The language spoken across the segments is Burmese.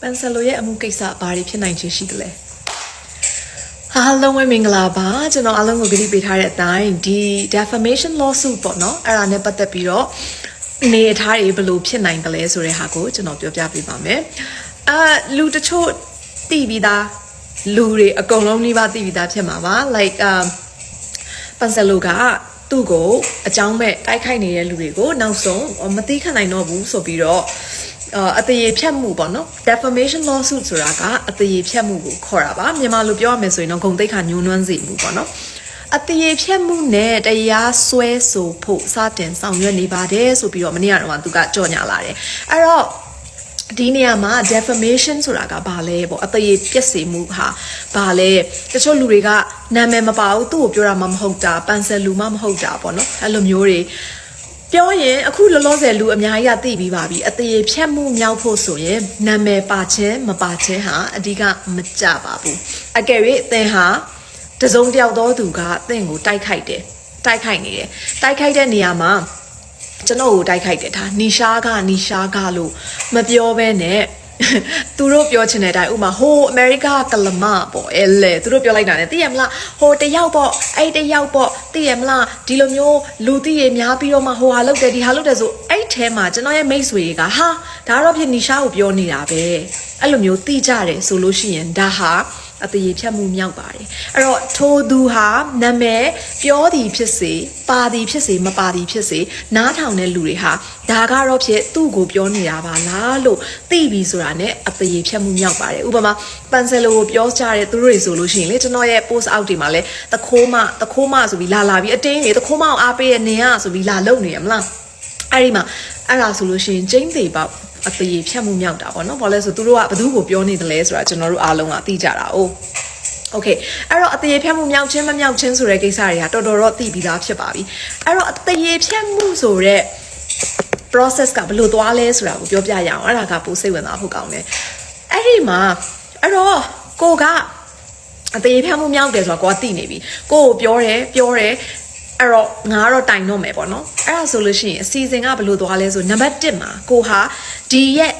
ပန်ဆယ်လိုရဲ့အမှုကိစ္စဘာတွေဖြစ်နိုင်ချေရှိသလဲအားလုံးပဲမင်္ဂလာပါကျွန်တော်အားလုံးကိုကြည့်ပေးထားတဲ့အတိုင်းဒီ defamation lawsuit ပေါ့နော်အဲ့ဒါနဲ့ပတ်သက်ပြီးတော့နေအထားတွေဘယ်လိုဖြစ်နိုင်တယ်လဲဆိုတဲ့ဟာကိုကျွန်တော်ပြောပြပေးပါမယ်အာလူတချို့သိပြီးသားလူတွေအကုန်လုံးနှိပါသိပြီးသားဖြစ်မှာပါ like um ပန်ဆယ်လိုကသူ့ကိုအကြောင်းမဲ့တိုက်ခိုက်နေတဲ့လူတွေကိုနောက်ဆုံးမသိခံနိုင်တော့ဘူးဆိုပြီးတော့ အာအတရေဖြတ်မှုပေါ့နော် defamation lawsuit ဆိုတာကအတရေဖြတ်မှုကိုခေါ်တာပါမြန်မာလိုပြောရမယ်ဆိုရင်တော့ဂုံတိတ်ခါညှိုးနွမ်းစေမှုပေါ့နော်အတရေဖြတ်မှုနဲ့တရားစွဲဆိုဖို့စတင်ဆောင်ရွက်နေပါတယ်ဆိုပြီးတော့မနေ့ကတော့သူကကြော်ညာလာတယ်အဲ့တော့ဒီနေရာမှာ defamation ဆိုတာကဘာလဲပေါ့အတရေပြက်စီမှုဟာဘာလဲတချို့လူတွေကနာမည်မပါဘူးသူ့ကိုပြောတာမှမဟုတ်တာပန်ဆယ်လူမှမဟုတ်တာပေါ့နော်အဲ့လိုမျိုးတွေ ပြောရင်အခုလောလောဆယ်လူအများကြီးကသိပြီးပါပြီအသေးဖြတ်မှုမြောက်ဖို့ဆိုရင်နာမည်ပါခြင်းမပါခြင်းဟာအဓိကမကြပါဘူးအကယ်၍သင်ဟာတစုံတယောက်သောသူကသင်ကိုတိုက်ခိုက်တယ်တိုက်ခိုက်နေတယ်တိုက်ခိုက်တဲ့နေရာမှာကျွန်တော်ကိုတိုက်ခိုက်တယ်ဒါနီရှားကနီရှားကလို့မပြောဘဲနဲ့သူတို့ပြောချင်တဲ့အတိုင်းဥမာဟိုအမေရိကကလမပေါ့အဲလေသူတို့ပြောလိုက်တာ ਨੇ သိရမလားဟိုတယောက်ပေါ့အဲ့တယောက်ပေါ့ သိရမလားဒီလိုမျိုးလူသိရများပြီးတော့မှဟိုဟာလောက်တယ်ဒီဟာလောက်တယ်ဆိုအဲ့ထဲမှာကျွန်တော်ရဲ့မိတ်ဆွေတွေကဟာဒါတော့ဖြစ်နီရှာကိုပြောနေတာပဲအဲ့လိုမျိုးသိကြတယ်ဆိုလို့ရှိရင်ဒါဟာ အတရေဖြတ်မှုမြောက်ပါတယ်အဲ့တော့ထိုသူဟာနာမည်ပြောသည်ဖြစ်စေပါသည်ဖြစ်စေမပါသည်ဖြစ်စေနားထောင်တဲ့လူတွေဟာဒါကတော့ဖြစ်သူ့ကိုပြောနေတာပါလားလို့သိပြီဆိုတာ ਨੇ အတရေဖြတ်မှုမြောက်ပါတယ်ဥပမာပန်ဆယ်လိုကိုပြောကြတဲ့သူတို့တွေဆိုလို့ရှိရင်လေကျွန်တော်ရဲ့ post out တွေမှာလဲတခိုးမတခိုးမဆိုပြီးလာလာပြီးအတင်းလေတခိုးမအောင်အားပေးရနေရဆိုပြီးလာလုံနေရမလားအဲ့ဒီမှာအဲ့ဒါဆိုလို့ရှိရင်ကျင်းသေးပေါ့ အတရေဖြတ်မှုမြောက်တာပေါ့နော်ဘာလဲဆိုသူတို့ကဘသူ့ကိုပြောနေတယ်လဲဆိုတာကျွန်တော်တို့အားလုံးကသိကြတာ哦โอเคအဲ့တော့အတရေဖြတ်မှုမြောက်ချင်းမမြောက်ချင်းဆိုတဲ့ကိစ္စတွေကတော်တော်တော့သိပြီးသားဖြစ်ပါပြီအဲ့တော့အတရေဖြတ်မှုဆိုတဲ့ process ကဘယ်လိုသွားလဲဆိုတာကိုပြောပြရအောင်အဲ့ဒါကပိုစိတ်ဝင်စားဖို့ကောင်းတယ်အဲ့ဒီမှာအဲ့တော့ကိုကအသေးဖြတ်မှုမြောက်တယ်ဆိုတော့ကိုကသိနေပြီကိုကိုပြောတယ်ပြောတယ် အဲ့တော့ငါကတော့တိုင်တော့မယ်ပေါ့နော်အဲ့ဒါဆိုလို့ရှိရင်အစီအစဉ်ကဘယ်လိုသွားလဲဆိုနံပါတ်1မှာကိုဟာဒီရဲ့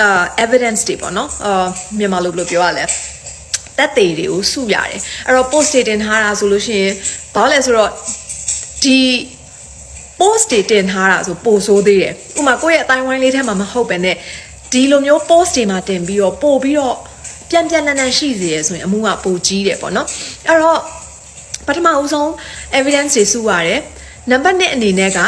အာ evidence တွေပေါ့နော်အာမြန်မာလိုဘယ်လိုပြောရလဲတက်သေးတွေကိုစုရတယ်အဲ့တော့ post တွေတင်ထားတာဆိုလို့ရှိရင်ဘာလဲဆိုတော့ဒီ post တွေတင်ထားတာဆိုပိုဆိုးသေးတယ်ဥပမာကိုယ့်ရဲ့အတိုင်းဝိုင်းလေးထဲမှာမဟုတ်ပဲနဲ့ဒီလိုမျိုး post တွေမှာတင်ပြီးတော့ပို့ပြီးတော့ပြန်ပြန်လည်လည်ရှိစေရဆိုရင်အမှုကပိုကြီးတယ်ပေါ့နော်အဲ့တော့ ပထမဦးဆုံး evidence တွေစုရတယ်နံပါတ်1အနေနဲ့က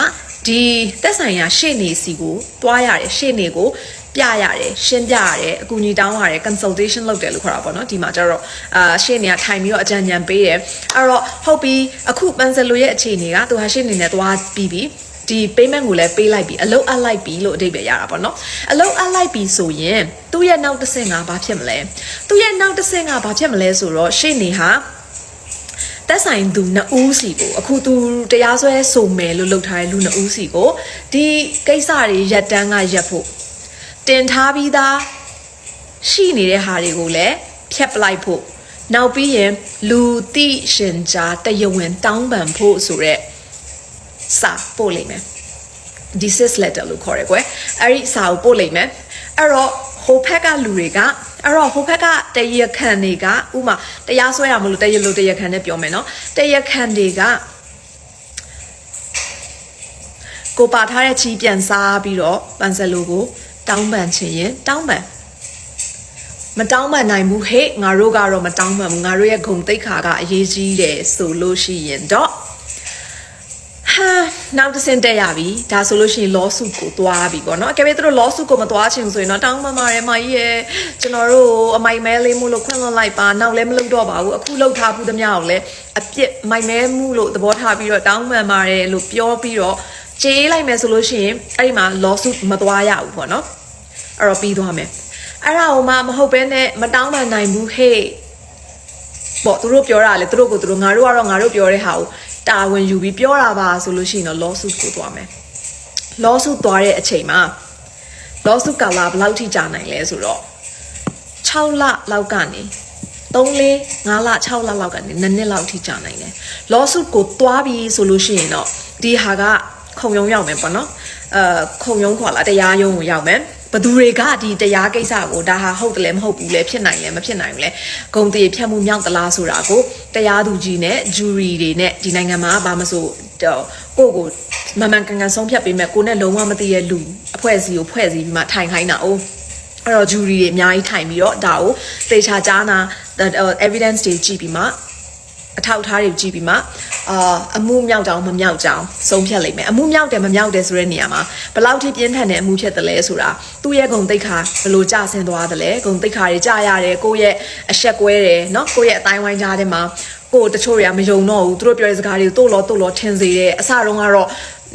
ဒီသက်ဆိုင်ရာရှေ့နေစီကိုတွားရတယ်ရှေ့နေကိုပြရတယ်ရှင်းပြရတယ်အကူအညီတောင်းရတယ် consultation လုပ်တယ်လို့ခေါ်တာပေါ့နော်ဒီမှာကျတော့အာရှေ့နေကထိုင်ပြီးတော့အကြံဉာဏ်ပေးတယ်အဲ့တော့ဟုတ်ပြီအခုပန်ဆယ်လိုရဲ့အခြေအနေကသူဟာရှေ့နေနဲ့သွားပြီးပြီဒီ payment ကိုလည်းပေးလိုက်ပြီအလုပ်အပ်လိုက်ပြီလို့အဓိပ္ပာယ်ရတာပေါ့နော်အလုပ်အပ်လိုက်ပြီဆိုရင်သူ့ရဲ့နောက်တစ်ဆင့်ကဘာဖြစ်မလဲသူ့ရဲ့နောက်တစ်ဆင့်ကဘာဖြစ်မလဲဆိုတော့ရှေ့နေဟာ သက်ဆိုင်သူနှစ်ဦးစီကိုအခုသူတရားစွဲဆိုမယ်လို့လုပ်ထားတဲ့လူနှစ်ဦးစီကိုဒီကိစ္စတွေရက်တန်းကရက်ဖို့တင်ထားပြီးသားရှိနေတဲ့ဟာတွေကိုလည်းဖြတ်ပလိုက်ဖို့နောက်ပြီးရင်လူသိရှင်ကြားတယဝင်တောင်းပန်ဖို့ဆိုရက်စာပို့လိမ့်မယ် disease letter လို့ခေါ်ရကွယ်အဲ့ဒီစာကိုပို့လိမ့်မယ်အဲ့တော့ဟိုဘက်ကလူတွေက အဲ့တော့ဟိုဘက်ကတရခံတွေကဥမာတရားစွဲရမလို့တရလို့တရခံနဲ့ပြောမယ်နော်တရခံတွေကကိုပါထားတဲ့ချီပြန်စားပြီးတော့ပန်ဆယ်လိုကိုတောင်းပန်ချင်ရင်တောင်းပန်မတောင်းပန်နိုင်ဘူးဟေ့ငါတို့ကတော့မတောင်းပန်ဘူးငါတို့ရဲ့ဂုံတိတ်ခါကအရေးကြီးတယ်ဆိုလို့ရှိရင်တော့ဟာ နောက်တစ်ဆင့်တက်ရပြီဒါဆိုလို့ရှိရင် lawsuit ကိုသွားပြီပေါ့နော်အကယ်၍သူတို့ lawsuit ကိုမသွားချင်ဘူးဆိုရင်တော့တောင်းပန်ပါတယ်မကြီးရဲ့ကျွန်တော်တို့အမိုက်မဲလေးမှုလို့ခွင့်လွှတ်လိုက်ပါနောက်လည်းမလုပ်တော့ပါဘူးအခုလုပ်ထားဘူးသမျှကိုလည်းအပြစ်မိုက်မဲမှုလို့သဘောထားပြီးတော့တောင်းပန်ပါတယ်လို့ပြောပြီးတော့ကြေးလိုက်မယ်ဆိုလို့ရှိရင်အဲ့ဒီမှာ lawsuit မသွားရဘူးပေါ့နော်အဲ့တော့ပြီးသွားမယ်အဲ့ဒါဟိုမှမဟုတ်ဘဲနဲ့မတောင်းပန်နိုင်ဘူးဟေ့ ပေါ့သူတို့ပြောတာလေသူတို့ကိုသူတို့ငါတို့ကတော့ငါတို့ပြောတဲ့ဟာကိုတာဝန်ယူပြီးပြောတာပါဆိုလို့ရှိရင်တော့ lawsuit ကိုသွားမယ် lawsuit သွားတဲ့အချိန်မှာ lawsuit ကာလဘယ်လောက်ထိကြာနိုင်လဲဆိုတော့6လလောက်ကနေ3 4 5လ6လလောက်ကနေ2နှစ်လောက်ထိကြာနိုင်တယ် lawsuit ကိုသွားပြီးဆိုလို့ရှိရင်တော့ဒီဟာကခုံရုံရောက်မယ်ပေါ့နော်အဲခုံရုံခေါ်လာတရားရုံးကိုရောက်မယ် ဘသူတွေကဒီတရားကိစ္စကိုဒါဟာဟုတ်တယ်လဲမဟုတ်ဘူးလဲဖြစ်နိုင်လဲမဖြစ်နိုင်ဘူးလဲဂုံတီဖြတ်မှုမြောက်သလားဆိုတာကိုတရားသူကြီးနဲ့ဂျူရီတွေနဲ့ဒီနိုင်ငံမှာဘာမဆိုတော့ကိုယ့်ကိုမမှန်ကန်ကန်ဆုံးဖြတ်ပေးမဲ့ကိုနဲ့လုံးဝမသိရဲ့လူအဖွဲ့အစည်းကိုဖွဲ့စည်းပြီးမှထိုင်ခိုင်းတာ哦အဲ့တော့ဂျူရီတွေအများကြီးထိုင်ပြီးတော့ဒါကိုသေချာကြားနာ evidence တွေကြည့်ပြီးမှ အထောက်အထားတွေကြည့်ပြီးမှအာအမှုမြောက်ကြောင်မမြောက်ကြောင်ဆုံးဖြတ်လိုက်မယ်အမှုမြောက်တယ်မမြောက်တယ်ဆိုတဲ့နေရာမှာဘယ်လောက်ထိပြင်းထန်တဲ့အမှုဖြစ်တယ်လဲဆိုတာသူ့ရဲ့ဂုံတိတ်ခါဘယ်လိုကြဆင်းသွားတယ်လဲဂုံတိတ်ခါတွေကြရတယ်ကိုယ့်ရဲ့အဆက်ကွဲတယ်เนาะကိုယ့်ရဲ့အတိုင်းဝိုင်းကြားထဲမှာကိုယ်တချို့တွေကမယုံတော့ဘူးသူတို့ပြောတဲ့စကားတွေကိုတို့လောတို့လောထင်စေတယ်အစတုန်းကတော့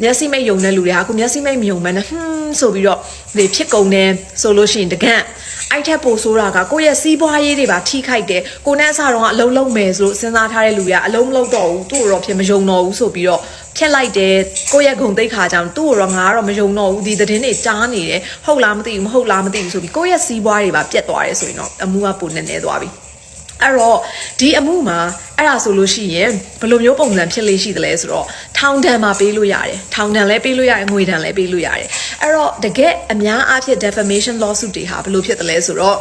မျက်စိမိတ်ယုံတဲ့လူတွေကအခုမျက်စိမိတ်မယုံမှန်းနဲ့ဟွန်းဆိုပြီးတော့ဒီဖြစ်ကုန်တယ်ဆိုလို့ရှိရင်တကန့် အဲ့ထက်ပိုဆိုးတာကကိုယ့်ရဲ့စီးပွားရေးတွေပါထိခိုက်တယ်ကိုနဲ့အစတော့ကအလုံးလုံးမယ်ဆိုလို့စဉ်းစားထားတဲ့လူတွေကအလုံးမလုံးတော့ဘူးသူ့တော့ဖြစ်မယုံတော့ဘူးဆိုပြီးတော့ဖြက်လိုက်တယ်ကိုယ့်ရဲ့ဂုံတိတ်ခါကြောင့်သူ့တော့ငါကတော့မယုံတော့ဘူးဒီသတင်းတွေကြားနေတယ်ဟုတ်လားမသိဘူးမဟုတ်လားမသိဘူးဆိုပြီးကိုယ့်ရဲ့စီးပွားတွေပါပြတ်သွားတယ်ဆိုရင်တော့အမှုကပုံနေနေသွားပြီ အဲ့တော့ဒီအမှုမှာအဲ့ဒါဆိုလို့ရှိရင်ဘယ်လိုမျိုးပုံစံဖြစ်လေးရှိသလဲဆိုတော့ထောင်ဒဏ်မှာပေးလို့ရတယ်ထောင်ဒဏ်လည်းပေးလို့ရတယ်ငွေဒဏ်လည်းပေးလို့ရတယ်အဲ့တော့တကယ်အများအားဖြင့် defamation lawsuit တွေဟာဘယ်လိုဖြစ်သလဲဆိုတော့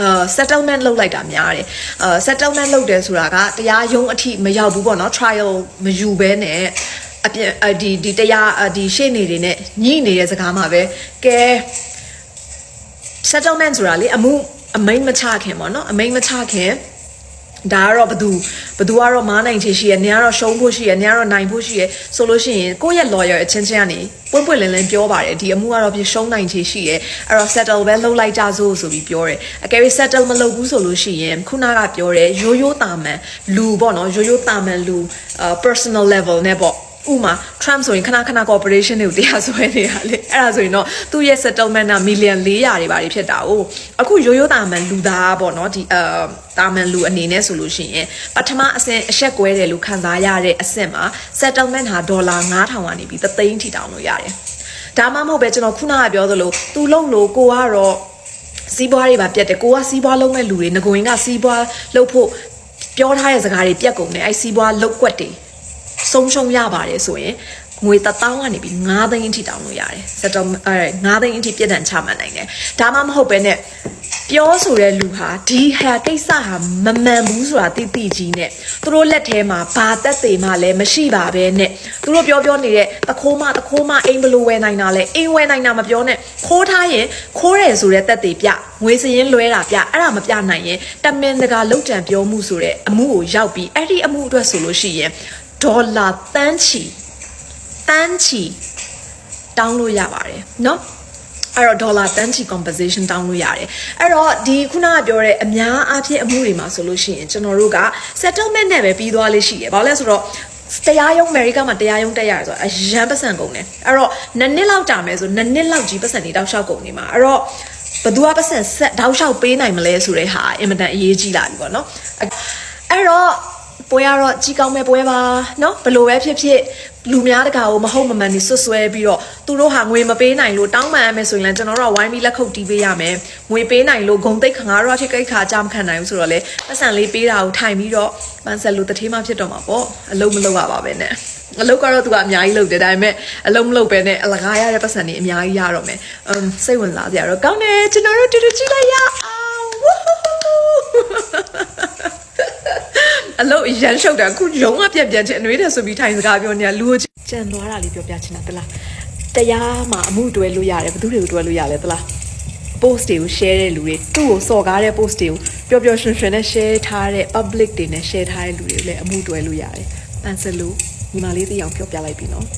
အာ settlement လုပ်လိုက်တာများတယ်အာ settlement လုပ်တယ်ဆိုတာကတရားရုံးအထိမရောက်ဘူးပေါ့နော် trial မယူဘဲနဲ့အပြင်အဒီဒီတရားအဒီရှေ့နေတွေနဲ့ညှိနေတဲ့စကားမှာပဲကဲ settlement ဆိုတာလေအမှု အမိန်မချခင်ပေါ့နော်အမိန်မချခင်ဒါကတော့ဘသူဘသူကတော့မားနိုင်ချေရှိရနေကတော့ရှုံးဖို့ရှိရနေကတော့နိုင်ဖို့ရှိရဆိုလို့ရှိရင်ကိုယ့်ရဲ့ lawyer အချင်းချင်းကနေပွင့်ပွင့်လင်းလင်းပြောပါတယ်ဒီအမှုကတော့ပြရှုံးနိုင်ချေရှိရအဲ့တော့ settle ပဲလုပ်လိုက်ကြစို့ဆိုပြီးပြောတယ်အကယ်၍ settle မလုပ်ဘူးဆိုလို့ရှိရင်ခုနကပြောတယ်ရိုးရိုးတာမန်လူပေါ့နော်ရိုးရိုးတာမန်လူ personal level နဲ့ပေါ့ ဥမာ Trump ဆိုရင်ခဏခဏ corporation တွေကိုတရားစွဲနေတာလေအဲ့ဒါဆိုရင်တော့သူ့ရဲ့ settlement က million 400တွေပါဖြစ်တာ哦အခုရိုးရိုးတာမန်လူသားပေါ့နော်ဒီအာတာမန်လူအနေနဲ့ဆိုလို့ရှိရင်ပထမအဆင့်အဆက်ကွဲတယ်လို့ခံစားရတဲ့အဆင့်မှာ settlement ဟာဒေါ်လာ9000ကနေပြီးသသိန်းထိတောင်းလို့ရတယ်ဒါမှမဟုတ်ပဲကျွန်တော်ခုနကပြောသလိုသူလုံလို့ကိုကတော့စီးပွားတွေပါပြတ်တယ်ကိုကစီးပွားလုံးမဲ့လူတွေငကိုရင်ကစီးပွားလုပ်ဖို့ပြောထားတဲ့စကားတွေပြတ်ကုန်တယ်အဲ့စီးပွားလုတ်ကွက်တွေ ဆုံးရှုံးရပါတယ်ဆိုရင်ငွေ1000ကနေပြီး9သိန်းအထိတောင်းလို့ရတယ်စက်တော့အဲ9သိန်းအထိပြည့်တန်ချမှတ်နိုင်တယ်ဒါမှမဟုတ်ပဲနဲ့ပြောဆိုတဲ့လူဟာဒီဟာကိစ္စဟာမမှန်ဘူးဆိုတာသိသိကြီးနဲ့သူတို့လက်ထဲမှာဘာတက်သေးမှလည်းမရှိပါပဲနဲ့သူတို့ပြောပြောနေတဲ့တခိုးမတခိုးမအိမ်ဘလို့ဝယ်နိုင်တာလဲအိမ်ဝယ်နိုင်တာမပြောနဲ့ခိုးထားရင်ခိုးတယ်ဆိုတဲ့တက်သေးပြငွေစရင်လွဲတာပြအဲ့ဒါမပြနိုင်ရင်တမင်တကာလောက်တံပြောမှုဆိုတဲ့အမှုကိုရောက်ပြီးအဲ့ဒီအမှုအတွက်ဆိုလို့ရှိရင် ဒေါ်လာတန်းချီတန်းချီတောင်းလို့ရပါတယ်เนาะအဲ့တော့ဒေါ်လာတန်းချီ compensation တောင်းလို့ရတယ်အဲ့တော့ဒီခုနကပြောတဲ့အများအားဖြင့်အမှုတွေမှာဆိုလို့ရှိရင်ကျွန်တော်တို့က settlement နဲ့ပဲပြီးသွားလေးရှိတယ်ဘာလို့လဲဆိုတော့တရားရုံးအမေရိကမှာတရားရုံးတက်ရတယ်ဆိုတော့အရန်ပတ်စံကုန်တယ်အဲ့တော့နှစ်နှစ်လောက်ကြာမယ်ဆိုနှစ်နှစ်လောက်ကြီးပတ်စံတွေတောက်လျှောက်ကုန်နေမှာအဲ့တော့ဘသူကပတ်စံဆက်တောက်လျှောက်ပေးနိုင်မလဲဆိုတဲ့ဟာအင်မတန်အရေးကြီးလာပြီပေါ့နော်အဲ့တော့ ပွဲကတော့ကြီးကောင်းမဲ့ပွဲပါနော်ဘလို့ပဲဖြစ်ဖြစ်လူများတကာကိုမဟုတ်မမှန်နေဆွဆွဲပြီးတော့သူတို့ဟာငွေမပေးနိုင်လို့တောင်းပန်ရမယ်ဆိုရင်လည်းကျွန်တော်တို့ကဝိုင်းပြီးလက်ခုပ်တီးပေးရမယ်ငွေပေးနိုင်လို့ဂုံတိတ်ခငါတို့အဖြစ်ကိတ်ခါကြမခံနိုင်ဘူးဆိုတော့လေပတ်စံလေးပေးတာကိုထိုင်ပြီးတော့ပန်းဆက်လို့တထေးမှဖြစ်တော့မှာပေါ့အလုံးမလုံးရပါပဲနဲ့အလုတ်ကတော့သူကအများကြီးလုပ်တယ်ဒါပေမဲ့အလုံးမလုပ်ပဲနဲ့အလကားရတဲ့ပတ်စံတွေအများကြီးရတော့မယ်အမ်စိတ်ဝင်စားစရာတော့ကောင်းတယ်ကျွန်တော်တို့တူတူကြည့်လိုက်ရအောင် အလုပ်ရန်ရှုပ်တာအခုရုံးကပြက်ပြက်ချင်းအနှွေးတယ်ဆိုပြီးထိုင်စကားပြောနေတာလူကိုကြံသွားတာလေးပြောပြချင်တာတလားတရားမှာအမှုတွဲလို့ရတယ်ဘယ်သူတွေကိုတွဲလို့ရလဲတလား post တွေကို share တဲ့လူတွေသူ့ကိုစော်ကားတဲ့ post တွေကိုပျော်ပျော်ရွှင်ရွှင်နဲ့ share ထားတဲ့ public တွေနဲ့ share ထားတဲ့လူတွေကိုလည်းအမှုတွဲလို့ရတယ်။ပန်စလို့ညီမလေးသိအောင်ပြောပြလိုက်ပြီနော်။